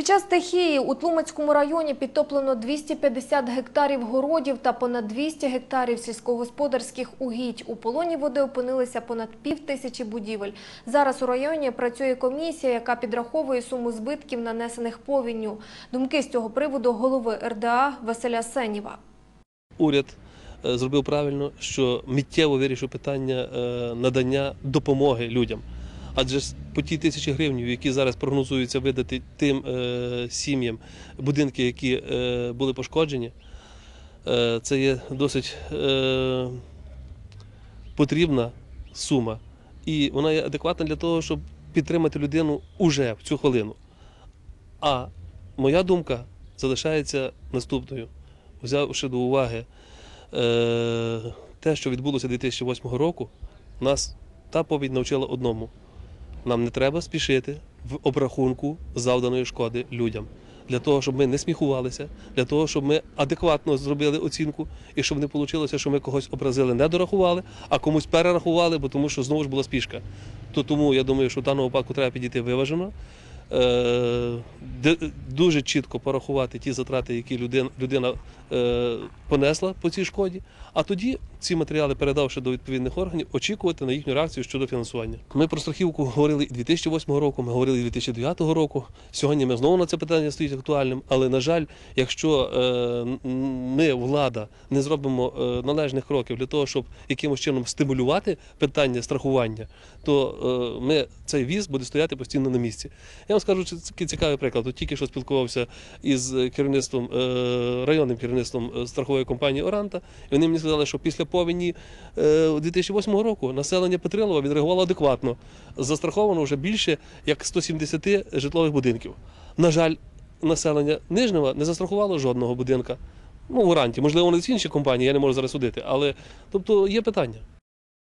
Під час стихії у Тлумацькому районі підтоплено 250 гектарів городів та понад 200 гектарів сільськогосподарських угідь. У полоні води опинилися понад пів тисячі будівель. Зараз у районі працює комісія, яка підраховує суму збитків, нанесених повінню. Думки з цього приводу голови РДА Василя Сеніва. уряд е, зробив правильно, що миттєво вирішив питання е, надання допомоги людям. Адже по ті тисячі гривень, які зараз прогнозуються видати тим е, сім'ям, будинки, які е, були пошкоджені, е, це є досить е, потрібна сума. І вона є адекватна для того, щоб підтримати людину уже в цю хвилину. А моя думка залишається наступною, взявши до уваги е, те, що відбулося 2008 року, нас та повідь навчила одному: нам не треба спішити в обрахунку завданої шкоди людям. Для того, щоб ми не сміхувалися, для того, щоб ми адекватно зробили оцінку, і щоб не вийшло, що ми когось образили, не дорахували, а комусь перерахували, бо тому що знову ж була спішка. То тому я думаю, що в даному випадку треба підійти виважено, дуже чітко порахувати ті затрати, які людина, людина е, понесла по цій шкоді, а тоді ці матеріали, передавши до відповідних органів, очікувати на їхню реакцію щодо фінансування. Ми про страхівку говорили і 2008 року, ми говорили і 2009 року. Сьогодні ми знову на це питання стоїть актуальним. Але на жаль, якщо е, ми, влада, не зробимо е, належних кроків для того, щоб якимось чином стимулювати питання страхування, то е, ми цей віз буде стояти постійно на місці. Я вам скажу, це цікавий приклад. От тільки що спілкувався із керівництвом е, районним керівництвом е, страхової компанії Оранта. І вони мені сказали, що після повені е, 2008 року населення Петрилова відреагувало адекватно. Застраховано вже більше як 170 житлових будинків. На жаль, населення Нижнього не застрахувало жодного будинка. Ну, в Оранті, можливо, вони інші компанії, я не можу зараз судити. Але тобто є питання.